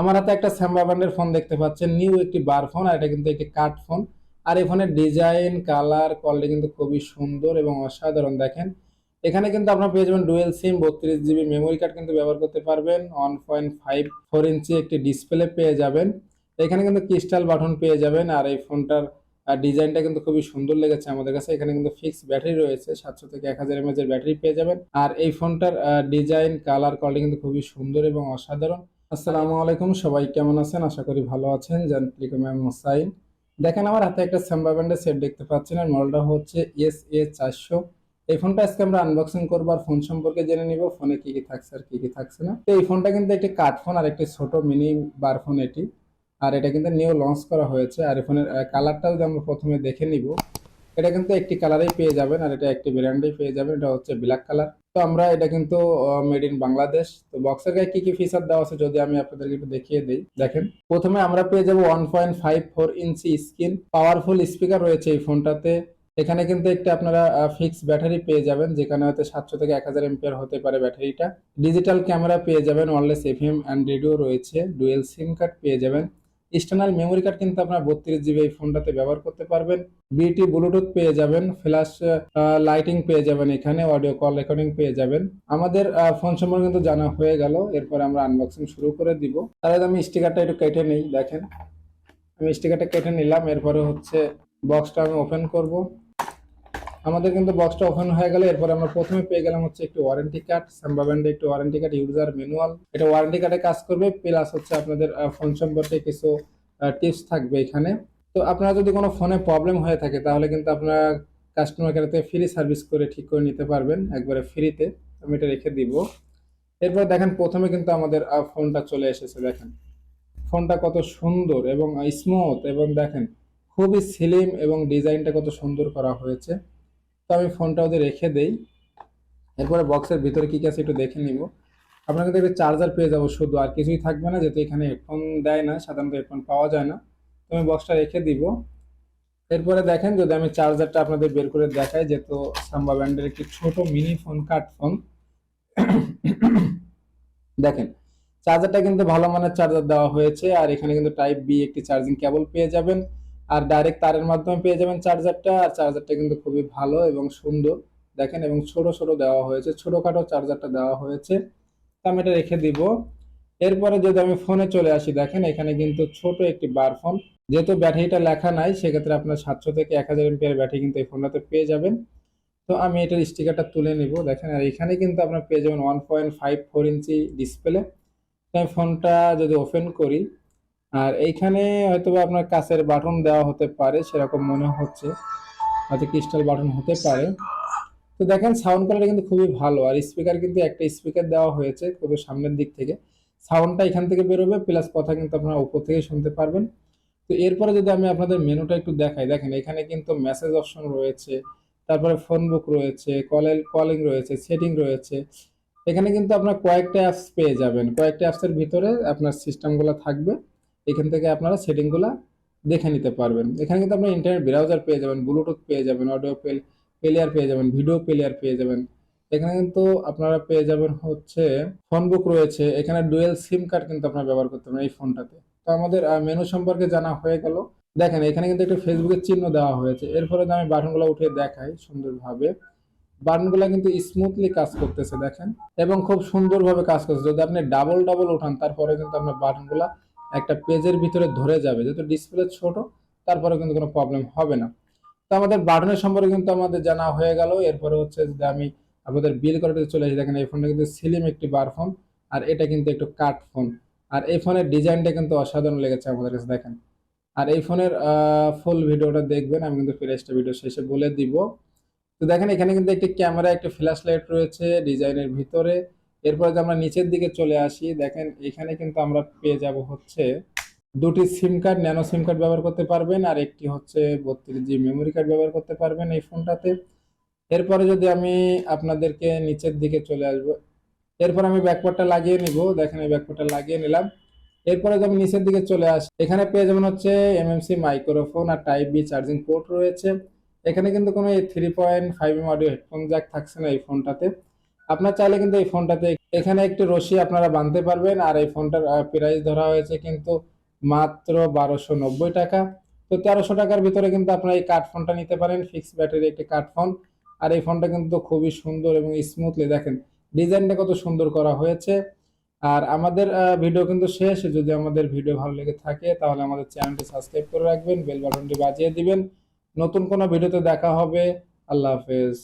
আমার হাতে একটা স্যামবা ব্র্যান্ডের ফোন দেখতে পাচ্ছেন। নিউ একটি বার ফোন আর এটা কিন্তু একটি কাট ফোন আর এই ফোনের ডিজাইন কালার কোয়ালিটি কিন্তু খুবই সুন্দর এবং অসাধারণ। দেখেন, এখানে কিন্তু আপনার পেয়ে যাবেন ডুয়েল সিম বত্রিশ জিবি মেমোরি কার্ড কিন্তু ব্যবহার করতে পারবেন। One point five four inch একটি ডিসপ্লে পেয়ে যাবেন। এখানে কিন্তু ক্রিস্টাল বাটন পেয়ে যাবেন। আর এই ফোনটার ডিজাইনটা কিন্তু খুবই সুন্দর লেগেছে আমাদের কাছে। এখানে কিন্তু ফিক্স ব্যাটারি রয়েছে, সাতশো থেকে এক হাজার এমএচ এর ব্যাটারি পেয়ে যাবেন। আর এই ফোনটার ডিজাইন কালার কোয়ালিটি কিন্তু খুবই সুন্দর এবং অসাধারণ। আসসালামু আলাইকুম, সবাই কেমন আছেন? আশা করি ভালো আছেন। জান টেলিকম আমি মোসাইন দেখেন, আমার হাতে একটা স্যাম্বা ব্যান্ডের সেট দেখতে পাচ্ছেন। আর মডেলটা হচ্ছে এস এ চারশো। এই ফোনটা আজকে আমরা আনবক্সিং করব আর ফোন সম্পর্কে জেনে নিব, ফোনে কি কি থাকছে আর কি কি থাকছে না। তো এই ফোনটা কিন্তু একটি কাঠ ফোন আর একটি ছোট মিনি বার ফোন এটি। আর এটা কিন্তু নিউ লঞ্চ করা হয়েছে। আর এই ফোনের কালারটা যদি আমরা প্রথমে দেখে নিব এটা কিন্তু একটি কালারেই পেয়ে যাবেন আর এটা একটি ব্র্যান্ডেই পেয়ে যাবেন। এটা হচ্ছে ব্ল্যাক কালার। তো আমরা এটা কিন্তু মেড ইন বাংলাদেশ তো বক্সের গায়ে কি কি ফিচার দেওয়া আছে যদি আমি আপনাদেরকে একটু দেখিয়ে দিই। দেখেন, প্রথমে আমরা পেয়ে যাব one point five four inch screen powerful speaker রয়েছে এই ফোনটাতে। এখানে কিন্তু একটা আপনারা ফিক্স ব্যাটারি পেয়ে যাবেন, যেখানে হয়তো সাতশো থেকে এক হাজার এমপিয়ার হতে পারে ব্যাটারিটা ডিজিটাল ক্যামেরা পেয়ে যাবেন ওয়ারলেস এফএম অ্যান্ড রেডিও রয়েছে। ডুয়েল সিম কার্ড পেয়ে যাবেন। এক্সটার্নাল মেমোরি কার্ড কিন্তু আপনার বত্রিশ জিবি এই ফোনটাতে ব্যবহার করতে পারবেন। বিটি ব্লুটুথ পেয়ে যাবেন ফ্ল্যাশ লাইটিং পেয়ে যাবেন এখানে অডিও কল রেকর্ডিং পেয়ে যাবেন। আমাদের ফোন সম্পর্কে কিন্তু জানা হয়ে গেল, এরপর আমরা আনবক্সিং শুরু করে দিব। তাহলে আমি স্টিকারটা একটু কেটে নিই, দেখেন। আমি স্টিকারটা কেটে নিলাম, এরপরে হচ্ছে বক্সটা আমি ওপেন করব। আমাদের কিন্তু বক্সটা ওপেন হয়ে গেলে এরপর আমরা প্রথমে পেয়ে গেলাম হচ্ছে একটি ওয়ারেন্টি কার্ড সাম্বা ব্যান্ডে একটি ওয়ারেন্টি কার্ড ইউজার ম্যানুয়াল এটা ওয়ারেন্টি কার্ডে কাজ করবে প্লাস হচ্ছে আপনাদের ফোন সম্পর্কে কিছু টিপস থাকবে এখানে। তো আপনারা যদি কোনো ফোনে প্রবলেম হয়ে থাকে, তাহলে কিন্তু আপনারা কাস্টমার কেয়ার থেকে ফ্রি সার্ভিস করে ঠিক করে নিতে পারবেন, একবারে ফ্রিতে আমি এটা রেখে দিব। এরপর দেখেন প্রথমে কিন্তু আমাদের ফোনটা চলে এসেছে, দেখেন। ফোনটা কত সুন্দর এবং স্মুথ এবং দেখেন, খুবই স্লিম এবং ডিজাইনটা কত সুন্দর করা হয়েছে। তো আমি ফোনটা ওদের রেখে দেই। এরপরে বক্সের ভিতরে কী কি আছে একটু দেখে নিব। আপনার কিন্তু চার্জার পেয়ে যাব শুধু, আর কিছুই থাকবে না, যেহেতু এখানে হেডফোন দেয় না, সাধারণত হেডফোন পাওয়া যায় না। তো আমি বক্সটা রেখে দিব। এরপরে দেখেন, যদি আমি চার্জারটা আপনাদের বের করে দেখাই, যেহেতু সাম্বা ব্যান্ডের একটি ছোট মিনি ফোন কাট ফোন দেখেন চার্জারটা কিন্তু ভালো মানের চার্জার দেওয়া হয়েছে, আর এখানে কিন্তু টাইপ বি একটি চার্জিং কেবল পেয়ে যাবেন। আর ডাইরেক্ট তারের মাধ্যমে পেয়ে যাবেন চার্জারটা আর চার্জারটা কিন্তু খুবই ভালো এবং সুন্দর। দেখেন, এবং ছোট ছোট দেওয়া হয়েছে। ছোটখাটো চার্জারটা দেওয়া হয়েছে। তো আমি এটা রেখে দিব। এরপরে যদি আমি ফোনে চলে আসি, দেখেন এখানে কিন্তু ছোট একটি বার ফোন যেহেতু ব্যাটারিটা লেখা নাই, সেক্ষেত্রে আপনার সাতশো থেকে এক হাজার এমপিআর ব্যাটারি কিন্তু এই ফোনটাতে পেয়ে যাবেন। তো আমি এটার স্টিকারটা তুলে নিব। দেখেন, আর এখানে কিন্তু আপনার পেয়ে যাবেন one point five four inch display তো আমি ফোনটা যদি ওপেন করি আর এইখানে হয়তো আপনার কাছের বাটন দেওয়া হতে পারে, সেরকম মনে হচ্ছে। হয়তো ক্রিস্টাল বাটন হতে পারে। তো দেখেন সাউন্ড কোয়ালিটি কিন্তু খুবই ভালো। আর স্পিকার কিন্তু একটা স্পিকার দেওয়া হয়েছে খুবই সামনের দিক থেকে। সাউন্ডটা এখান থেকে বেরোবে প্লাস কথা কিন্তু আপনারা উপর থেকে শুনতে পারবেন। তো এরপরে যদি আমি আপনাদের মেনুটা একটু দেখাই, দেখেন, এখানে কিন্তু মেসেজ অপশন রয়েছে, তারপরে ফোন বুক রয়েছে কলের কলিং রয়েছে সেটিং রয়েছে। এখানে কিন্তু আপনার কয়েকটা অ্যাপস পেয়ে যাবেন। কয়েকটা অ্যাপসের ভিতরে আপনার সিস্টেমগুলো থাকবে। এখান থেকে আপনারা সেটিংগুলো দেখে নিতে পারবেন। এখানে কিন্তু আপনার ইন্টারনেট ব্রাউজার পেয়ে যাবেন ব্লুটুথ পেয়ে যাবেন অডিও প্লেয়ার পেয়ে যাবেন ভিডিও প্লেয়ার পেয়ে যাবেন। এখানে কিন্তু আপনারা পেয়ে যাবেন হচ্ছে ফোন বুক রয়েছে। এখানে ডুয়েল সিম কার্ড কিন্তু আপনারা ব্যবহার করতে পারেন এই ফোনটাতে তো আমাদের মেনু সম্পর্কে জানা হয়ে গেল। দেখেন, এখানে কিন্তু একটা ফেসবুকের চিহ্ন দেওয়া হয়েছে। এরপরে আমি বাটনগুলো উঠে দেখাই সুন্দরভাবে বাটনগুলো কিন্তু স্মুথলি কাজ করতেছে, দেখেন। এবং খুব সুন্দরভাবে কাজ করছে। যদি আপনি ডাবল ডাবল উঠান, তারপরে কিন্তু আপনার বাটনগুলো একটা পেজের ভিতরে ধরে যাবে। যেহেতু ডিসপ্লে ছোট, তারপরে কিন্তু কোনো প্রবলেম হবে না। তো আমাদের বাটনের সম্পর্কে কিন্তু আমাদের জানা হয়ে গেল। এরপরে হচ্ছে যদি আমি আপনাদের বিল করাতে চলে আসি। দেখেন এই ফোনটা কিন্তু সিলিম একটি বার ফোন আর এটা কিন্তু একটু কাট ফোন আর এই ফোনের ডিজাইনটা কিন্তু অসাধারণ লেগেছে আমাদের কাছে, দেখেন। আর এই ফোনের ফুল ভিডিওটা দেখবেন, আমি কিন্তু প্রাইসটা ভিডিও শেষে বলে দিব। তো দেখেন এখানে কিন্তু একটি ক্যামেরা একটি ফ্ল্যাশ লাইট রয়েছে ডিজাইনের ভিতরে। এরপরে যে আমরা নিচের দিকে চলে আসি, দেখেন এখানে কিন্তু আমরা পেয়ে যাব হচ্ছে দুটি SIM card nano SIM card ব্যবহার করতে পারবেন আর একটি হচ্ছে বত্রিশ জি মেমোরি কার্ড ব্যবহার করতে পারবেন এই ফোনটাতে। এরপরে যদি আমি আপনাদেরকে নিচের দিকে চলে আসব, এরপর আমি ব্যাকপার্টটা লাগিয়ে নিব, দেখেন এই ব্যাকপার্টটা লাগিয়ে নিলাম। এরপরে যদি আমি নিচের দিকে চলে আসি, এখানে পেয়ে যাবেন হচ্ছে এমএমসি মাইক্রোফোন আর টাইপ বি চার্জিং পোর্ট রয়েছে। এখানে কিন্তু কোনো three point five M audio headphone jack থাকছে না এই ফোনটাতে। আপনার চাইলে কিন্তু এই ফোনটাতে এখানে একটি রশি আপনারা বাঁধতে পারবেন, আর এই ফোনটার প্রাইস ধরা হয়েছে কিন্তু মাত্র বারোশো নব্বই টাকা। তো তেরোশো টাকার ভিতরে কিন্তু আপনারা এই কাঠ ফোনটা নিতে পারেন ফিক্স ব্যাটারি একটি কাঠ ফোন। আর এই ফোনটা কিন্তু খুবই সুন্দর এবং স্মুথলি দেখেন, ডিজাইনটা কত সুন্দর করা হয়েছে। আর আমাদের ভিডিও কিন্তু শেষ। যদি আমাদের ভিডিও ভালো লেগে থাকে, তাহলে আমাদের চ্যানেলটি সাবস্ক্রাইব করে রাখবেন, বেল বাটনটি বাজিয়ে দিবেন। নতুন কোনো ভিডিওতে দেখা হবে। আল্লাহ হাফেজ।